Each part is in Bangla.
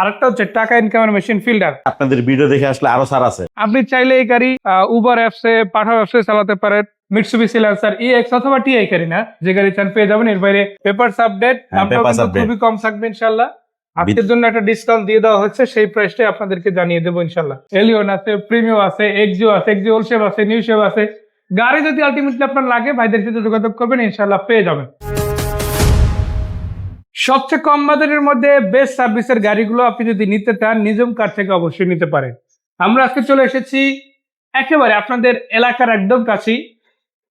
আরেকটা হচ্ছে টাকা ইনকামের মেশিন ফিল্ডার আপনাদের ভিডিও দেখে আসলে আরও সার আছে। আপনি চাইলে এই গাড়ি উবার অ্যাপসে পাঠাও অ্যাপসে চালাতে পারেন। মিটসুবিসি ল্যান্সার ইএক্স অথবা টিআই গাড়ি না যে গাড়ি চান পেয়ে যাবেন। এর বাইরে পেপারস আপডেট হ্যাঁ, papers update। খুবই কম থাকবে ইনশাল্লাহ। আজকের জন্য একটা ডিসকাউন্ট দিয়ে দেওয়া হচ্ছে সেই প্রাইসটাই আপনাদেরকে জানিয়ে দেবো ইনশাল্লাহ। এলিয়ন আছে আছে এক্সিও আছে এক্সিও নিউ আছে গাড়ি যদি আলটিমেটলি আপনার লাগে ভাইদের সাথে যোগাযোগ করবেন ইনশাল্লাহ পেয়ে যাবেন। সবচেয়ে কম বাজারের মধ্যে বেস্ট সার্ভিসের গাড়িগুলো আপনি যদি নিতে চান, নিজম কার থেকে অবশ্যই নিতে পারেন। আমরা আজকে চলে এসেছি একেবারে আপনাদের এলাকার একদম কাছেই,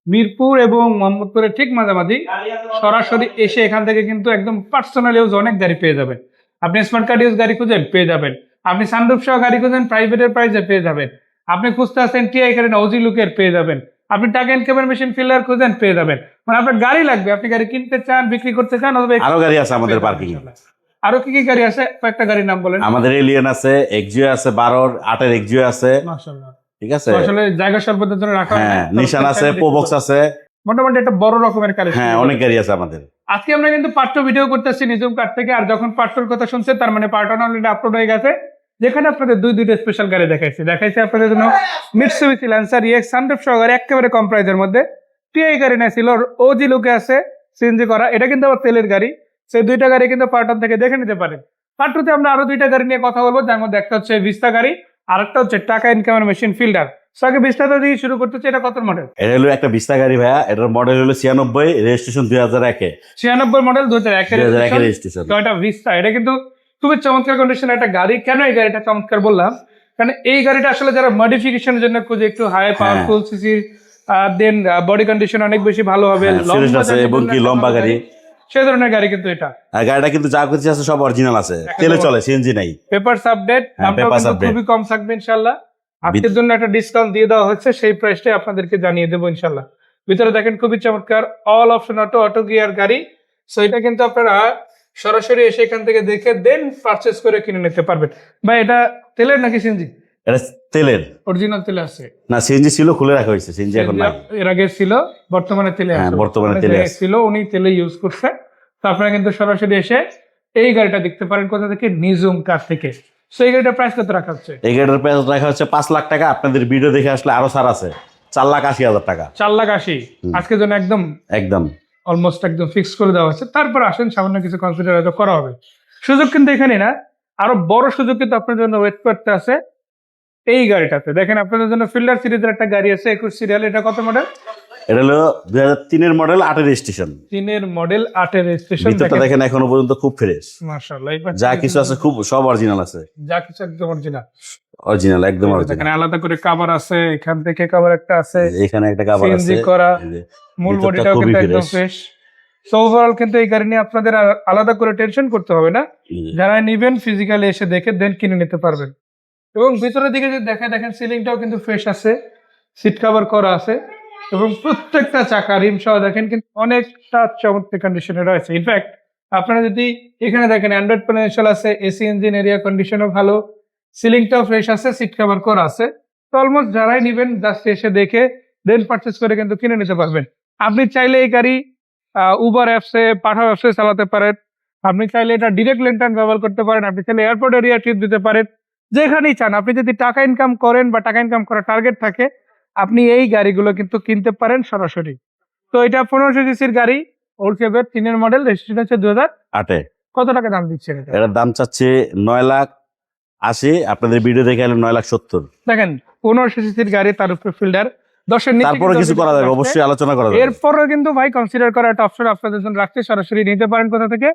মিরপুর এবং মোহাম্মদপুরের ঠিক মাঝামাঝি। সরাসরি এসে এখান থেকে কিন্তু একদম পার্সোনাল ইউজ অনেক গাড়ি পেয়ে যাবেন। আপনি স্মার্ট কার্ড ইউজ গাড়ি খুঁজেন, পেয়ে যাবেন। আপনি সানরুফ সহ গাড়ি খুঁজেন প্রাইভেটের প্রাইসে পেয়ে যাবেন। আপনি খুঁজতে আসেন টিআই করেন অজি লুকের পেয়ে যাবেন। আপনি টাকা ইনকামের মেশিন ফিল্ডার খুঁজেন পেয়ে যাবেন। মানে আপনার গাড়ি লাগবে আপনি গাড়ি কিনতে চান বিক্রি করতে চান অথবা আরও গাড়ি আছে আমাদের পার্কিং আরও কি কি গাড়ি আছে? কয়েকটা গাড়ির নাম বলেন। আমাদের এলিয়ন আছে এক্সিও আছে বারোর আটের এক্সিও আছে। ঠিক আছে? আসলে জায়গা স্বল্পতার জন্য রাখা হ্যাঁ নিশান আছে পোবক্স আছে। মোটামুটি একটা বড় রকমের কালেকশন হ্যাঁ অনেক গাড়ি আছে আমাদের। আজকে আমরা কিন্তু পার্ট ভিডিও করতেছি নিজম কার্ড থেকে। আর যখন পার্ট কথা শুনছেন তার মানে পার্ট অলরেডি আপলোড হয়ে গেছে। যেখানে আপনাদের দুই দুইটা স্পেশাল গাড়ি দেখাইছি। দেখাইছি আপনাদের জন্য মিটসুবিসি ল্যান্সার ইএক্স হান্ড্রেড সহকারে একেবারে কম প্রাইজের মধ্যে। টিআই গাড়ি ছিল ওজি লুকে আছে সিএনজি করা। এটা কিন্তু আবার তেলের গাড়ি। সেই দুইটা গাড়ি কিন্তু পার্ট ওয়ান থেকে দেখে নিতে পারেন। পার্ট টুতে আমরা আরও দুইটা গাড়ি নিয়ে কথা বলব যার মধ্যে একটা হচ্ছে বিস্তা গাড়ি আর একটা হচ্ছে টাকা ইনকামের মেশিন ফিল্ডার আগে দিয়ে শুরু করতেছি এটা কত মডেল এটা হলো একটা বিস্তা গাড়ি ভাইয়া এটার মডেল হলো ছিয়ানব্বই রেজিস্ট্রেশন দুই হাজার একে। ছিয়ানব্বই মডেল দু হাজার দুই হাজার একের একের রেজিস্ট্রেশন টয়টা এটা কিন্তু খুবই চমৎকার কন্ডিশনের একটা গাড়ি। কেন এই গাড়িটা চমৎকার বললাম? কারণ এই গাড়িটা আসলে যারা মডিফিকেশনের জন্য খুঁজে একটু high powerful CC then body condition অনেক বেশি ভালো হবে। হ্যাঁ, এবং কি লম্বা গাড়ি। সেই ধরনের গাড়ি কিন্তু এটা। আর গাড়িটা কিন্তু যা কিছু আছে সব অরিজিনাল আছে। তেলে চলে সিএনজি নাই। পেপারস আপডেট দামটাও কিন্তু খুবই কম থাকবে ইনশাল্লাহ। আজকের জন্য একটা ডিসকাউন্ট দিয়ে দেওয়া হচ্ছে সেই প্রাইসটাই আপনাদেরকে জানিয়ে দেবো ইনশাল্লাহ। ভিতরে দেখেন খুবই চমৎকার all option auto auto gear গাড়ি। সো এটা কিন্তু আপনারা সরাসরি এসে এখান থেকে দেখে দেন পারচেস করে কিনে নিতে পারবেন। ভাই এটা তেলের নাকি সিনজি এটা তেলের। অরিজিনাল তেলে আছে। না সিএনজি ছিল খুলে রাখা হয়েছে সিএনজি এখন নাই। এর আগে ছিল বর্তমানে তেলে হ্যাঁ, আছে। বর্তমানে তেলে আছে। ছিল উনি তেলে ইউজ করছে। তো আপনারা কিন্তু সরাসরি এসে এই গাড়িটা দেখতে পারেন কোথা থেকে? নিজুম কার থেকে। সো এই গাড়িটার প্রাইস কত রাখা হচ্ছে? এই গাড়িটার প্রাইস রাখা হচ্ছে পাঁচ লাখ টাকা। আপনাদের ভিডিও দেখে আসলে আরও সার আছে। চার লাখ আশি হাজার টাকা। চার লাখ আশি। আজকের জন্য একদম একদম। অলমোস্ট একদম ফিক্স করে দেওয়া হচ্ছে। তারপর আসেন, সামান্য কিছু কনসিডার হয়তো করা হবে। সুযোগ কিন্তু এখানে না, আরও বড় সুযোগ কিন্তু আপনার জন্য ওয়েট করতে আছে এই গাড়িটাতে। দেখেন, আপনাদের জন্য ফিল্ডার সিরিজের একটা গাড়ি আছে, একুশ সিরিয়াল এটা কত মডেল এটা হলো দুই হাজার তিনের মডেল আটের রেজিস্ট্রেশন তিনের মডেল আটের রেজিস্ট্রেশন ভিতরটা দেখেন। এখনও পর্যন্ত খুব ফ্রেশ মাশাআল্লাহ যা কিছু আছে খুব সব অরিজিনাল আছে। যা কিছু একদম অরিজিনাল অরিজিনাল একদম অরিজিনাল এখানে আলাদা করে কভার আছে এখান থেকে কভার একটা আছে এখানে একটা কাভার আছে। করা মূল বডিটাও কিন্তু একদম ফ্রেশ সো ওভারঅল কিন্তু এই গাড়ি নিয়ে আপনাদের আলাদা করে টেনশন করতে হবে না। যারা নিবেন ফিজিক্যালি এসে দেখে দেন কিনে নিতে পারবেন। এবং ভিতরের দিকে যদি দেখে দেখেন সিলিংটাও কিন্তু ফ্রেশ আছে। সিট কভার করা আছে। এবং প্রত্যেকটা চাকা রিম সহ দেখেন, কিন্তু অনেকটা চমৎকার কন্ডিশনে রয়েছে। ইনফ্যাক্ট আপনারা যদি এখানে দেখেন অ্যান্ড্রয়েড পটেনশিয়াল আছে এসি ইঞ্জিন এরিয়া কন্ডিশনও ভালো সিলিংটাও ফ্রেশ আছে সিট কভার করা আছে। তো অলমোস্ট যারাই নিবেন জাস্ট এসে দেখে দেন পারচেস করে কিন্তু কিনে নিতে পারবেন। আপনি চাইলে এই গাড়ি উবার অ্যাপসে পাঠাও অ্যাপসে চালাতে পারেন। আপনি চাইলে এটা ডিরেক্ট লেন্টার্ন ব্যবহার করতে পারেন। আপনি চাইলে এয়ারপোর্ট এরিয়া ট্রিপ দিতে পারেন। যেখানেই চান, আপনি যদি টাকা ইনকাম করেন বা টাকা ইনকাম করার টার্গেট থাকে আপনি এই গাড়িগুলো কিন্তু কিনতে পারেন সরাসরি। তো এটা পনেরোশো সিসির গাড়ি ওল্ড তিনের মডেল রেজিস্ট্রেশন হচ্ছে দু হাজার আটে। কত টাকা দাম দিচ্ছেন এটা? এটার দাম চাচ্ছে নয় লাখ আশি আপনাদের ভিডিও দেখে এলে নয় লাখ সত্তর। দেখেন পনেরোশো সিসির গাড়ি তার উপরে ফিল্ডার দশের নিচে তারপরে কিছু করা যাবে অবশ্যই আলোচনা করা যাবে। এরপরেও কিন্তু ভাই কনসিডার করা একটা অপশন আপনাদের জন্য রাখতে সরাসরি নিতে পারেন কোথা থেকে?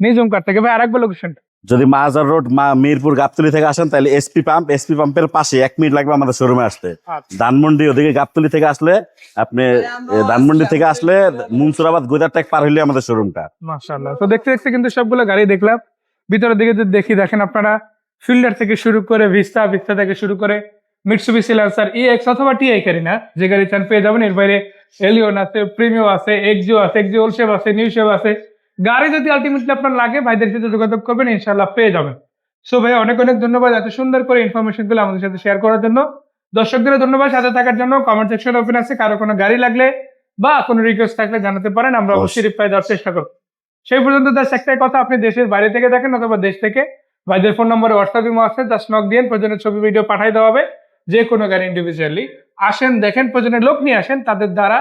নিজম কার থেকে। ভাই আরেকবার লোকেশন যদি মাজার রোড মা মিরপুর গাবতলি থেকে আসেন তাহলে এসপি পাম্প এসপি পাম্পের পাশে এক মিনিট লাগবে আমাদের শোরুমে আসতে। ধানমন্ডি ওদিকে গাবতলি থেকে আসলে আপনি ধানমন্ডি থেকে আসলে মুনসুরাবাদ গোদার ট্যাক পার হইলে আমাদের শোরুমটা মাশাআল্লাহ। তো দেখতে দেখতে কিন্তু সবগুলো গাড়ি দেখলাম। ভিতরের দিকে যদি দেখি দেখেন আপনারা ফিল্ডার থেকে শুরু করে ভিস্তা ভিস্তা থেকে শুরু করে মিটসুবিসি ল্যান্সার ইএক্স অথবা টিআই গাড়ি না যে গাড়ি চান পেয়ে যাবেন। এর বাইরে এলিয়ন আছে প্রিমিও আছে এক্সিও আছে এক্সিও ওল শেপ আছে নিউ শেপ আছে। গাড়ি যদি আলটিমেটলি আপনার লাগে ভাইদের সাথে যোগাযোগ করবেন ইনশাল্লাহ পেয়ে যাবেন। সো ভাই অনেক অনেক ধন্যবাদ এত সুন্দর করে ইনফরমেশনগুলো আমাদের সাথে শেয়ার করার জন্য। দর্শকদের ধন্যবাদ সাথে থাকার জন্য। কমেন্ট সেকশন ওপেন আছে কারও কোনো গাড়ি লাগলে বা কোনো রিকোয়েস্ট থাকলে জানাতে পারেন আমরা অবশ্যই। রিপ্লাই দেওয়ার চেষ্টা করব। সেই পর্যন্ত দাস একটাই কথা আপনি দেশের বাইরে থেকে দেখেন অথবা দেশ থেকে ভাইদের ফোন নম্বরে হোয়াটসঅ্যাপ ইমো আছে জাস্ট নক দিয়ে প্রয়োজনের ছবি ভিডিও পাঠাই দেওয়া হবে যে কোনো গাড়ি ইন্ডিভিজুয়ালি আসেন দেখেন প্রয়োজনের লোক নিয়ে আসেন তাদের দ্বারা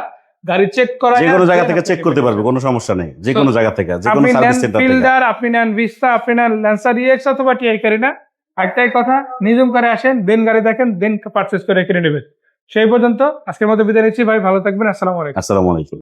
গাড়ি চেক করা যে কোনো জায়গা থেকে চেক করতে পারবে কোনো সমস্যা নেই। যে কোনো জায়গা থেকে যে কোনো সার্ভিস সেন্টার ফিল্ডার আপনি নেন ভিস্তা আপনি নেন ল্যান্সার ইএক্স অথবা টিআই না। একটাই কথা নিজম করে আসেন দেন গাড়ি দেখেন দেন পারচেস করে কিনে নেবেন। সেই পর্যন্ত আজকের মতো বিদায় নিচ্ছি ভাই ভালো থাকবেন আসসালামু আলাইকুম। আসসালামু আলাইকুম।